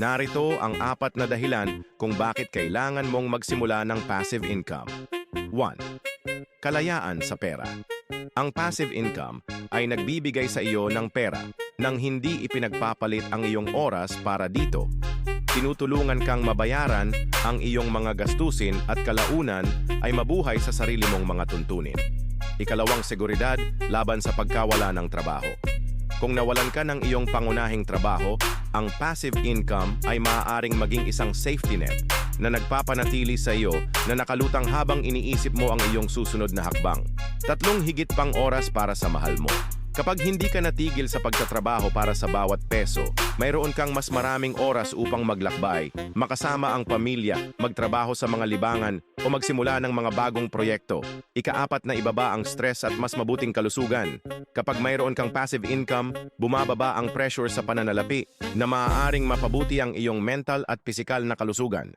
Narito ang apat na dahilan kung bakit kailangan mong magsimula ng passive income. 1. Kalayaan sa pera. Ang passive income ay nagbibigay sa iyo ng pera nang hindi ipinagpapalit ang iyong oras para dito. Tinutulungan kang mabayaran ang iyong mga gastusin at kalaunan ay mabuhay sa sarili mong mga tuntunin. Ikalawang seguridad laban sa pagkawala ng trabaho. Kung nawalan ka ng iyong pangunahing trabaho, ang passive income ay maaaring maging isang safety net na nagpapanatili sa iyo na nakalutang habang iniisip mo ang iyong susunod na hakbang. Tatlong higit pang oras para sa mahal mo. Kapag hindi ka natigil sa pagtatrabaho para sa bawat peso, mayroon kang mas maraming oras upang maglakbay, makasama ang pamilya, magtrabaho sa mga libangan o magsimula ng mga bagong proyekto. Ikaapat na ibaba ang stress at mas mabuting kalusugan. Kapag mayroon kang passive income, bumababa ang pressure sa pananalapi na maaaring mapabuti ang iyong mental at pisikal na kalusugan.